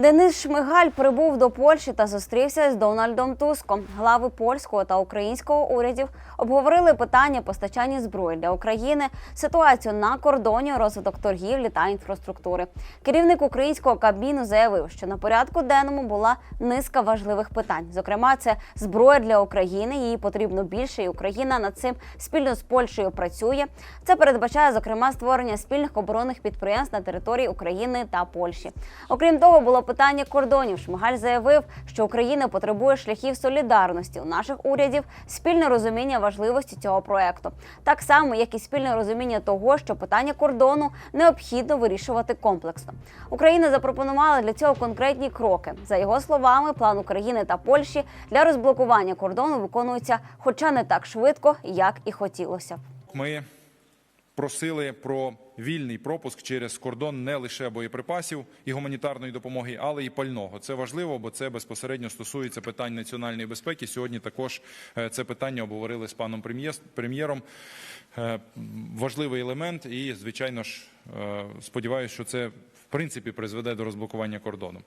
Денис Шмигаль прибув до Польщі та зустрівся з Дональдом Туском. Глави польського та українського урядів обговорили питання постачання зброї для України, ситуацію на кордоні, розвиток торгівлі та інфраструктури. Керівник українського кабміну заявив, що на порядку денному була низка важливих питань. Зокрема, це зброя для України. Її потрібно більше, і Україна над цим спільно з Польщею працює. Це передбачає зокрема створення спільних оборонних підприємств на території України та Польщі. Окрім того, було питання кордонів. Шмигаль заявив, що Україна потребує шляхів солідарності у наших урядів, спільне розуміння важливості цього проекту, так само як і спільне розуміння того, що питання кордону необхідно вирішувати комплексно. Україна запропонувала для цього конкретні кроки. За його словами, план України та Польщі для розблокування кордону виконується, хоча не так швидко, як і хотілося. Ми просили про вільний пропуск через кордон не лише боєприпасів і гуманітарної допомоги, але і пального. Це важливо, бо це безпосередньо стосується питань національної безпеки. Сьогодні також е, це питання обговорили з паном прем'єром. Е, Важливий елемент, і звичайно ж е, сподіваюся, що це в принципі призведе до розблокування кордону.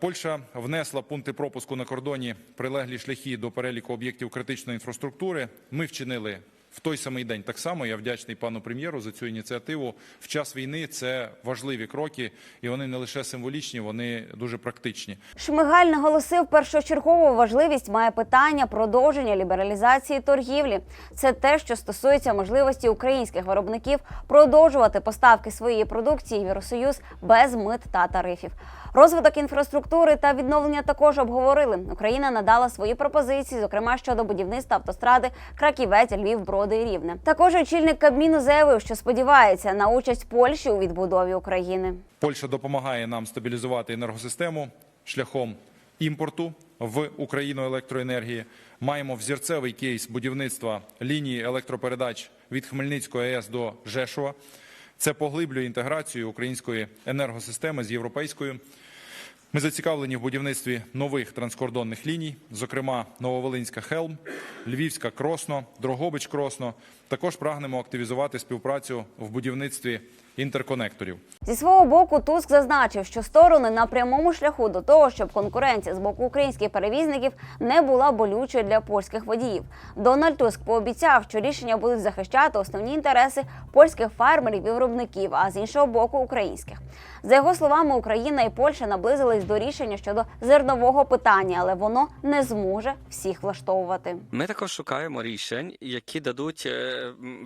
Польща внесла пункти пропуску на кордоні прилеглі шляхи до переліку об'єктів критичної інфраструктури. Ми вчинили в той самий день. Так само я вдячний пану прем'єру за цю ініціативу. В час війни це важливі кроки, і вони не лише символічні, вони дуже практичні. Шмигаль наголосив, першочергову важливість має питання продовження лібералізації торгівлі. Це те, що стосується можливості українських виробників продовжувати поставки своєї продукції в Євросоюз без мит та тарифів. Розвиток інфраструктури та відновлення також обговорили. Україна надала свої пропозиції, зокрема щодо будівництва автостради Краківець, Львів, Броди і Рівне. Також очільник Кабміну заявив, що сподівається на участь Польщі у відбудові України. Польща допомагає нам стабілізувати енергосистему шляхом імпорту в Україну електроенергії. Маємо взірцевий кейс будівництва лінії електропередач від Хмельницької АЕС до Жешова. Це поглиблює інтеграцію української енергосистеми з європейською. Ми зацікавлені в будівництві нових транскордонних ліній, зокрема Нововолинська Хелм, Львівська Кросно, Дрогобич Кросно. Також прагнемо активізувати співпрацю в будівництві інтерконекторів. Зі свого боку, Туск зазначив, що сторони на прямому шляху до того, щоб конкуренція з боку українських перевізників не була болючою для польських водіїв. Дональд Туск пообіцяв, що рішення будуть захищати основні інтереси польських фермерів і виробників, а з іншого боку українських. За його словами, Україна і Польща наблизились до рішення щодо зернового питання, але воно не зможе всіх влаштовувати. Ми також шукаємо рішень, які дадуть е,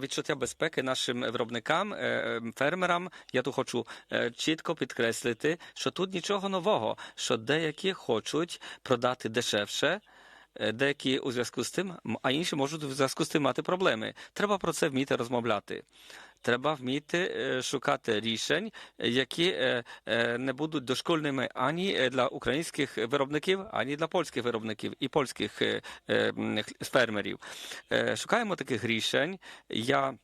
відчуття безпеки нашим виробникам, е, е, фермерам. Я тут хочу е, чітко підкреслити, що тут нічого нового, що деякі хочуть продати дешевше. е, Деякі у зв'язку з тим, а інші можуть у зв'язку з тим мати проблеми. Треба про це вміти розмовляти. Треба вміти е, шукати рішень, які е, е, не будуть дошкольними ані для українських виробників, ані для польських виробників і польських фермерів. Шукаємо таких рішень. Я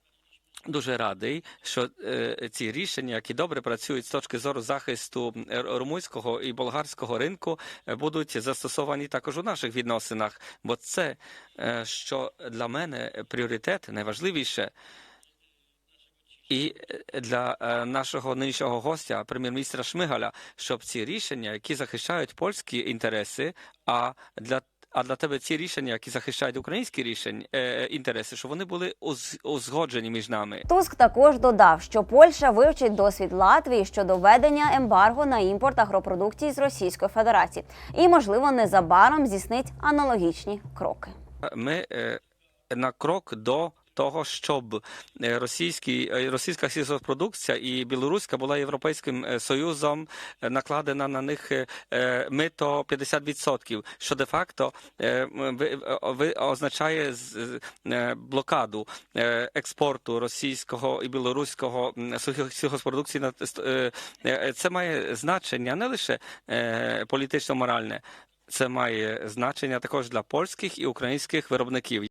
Дуже радий, що е, ці рішення, які добре працюють з точки зору захисту румунського і болгарського ринку, будуть застосовані також у наших відносинах. Бо це, е, що для мене пріоритет найважливіше. І е, для е, нашого нинішнього гостя, прем'єр-міністра Шмигаля, щоб ці рішення, які захищають польські інтереси, а для а для тебе ці рішення, які захищають українські рішення е, інтереси, щоб вони були узгоджені між нами. Туск також додав, що Польща вивчить досвід Латвії щодо введення ембарго на імпорт агропродукції з Російської Федерації і, можливо, незабаром здійснить аналогічні кроки. Ми е, на крок до того, щоб е, російський, е, російська сільгоспродукція і білоруська була європейським е, союзом накладена на них мито 50%, що де-факто е, м, ви- е, ви- означає блокаду експорту російського і білоруського сільгоспродукції. на Це має значення не лише е, політично-моральне, це має значення також для польських і українських виробників.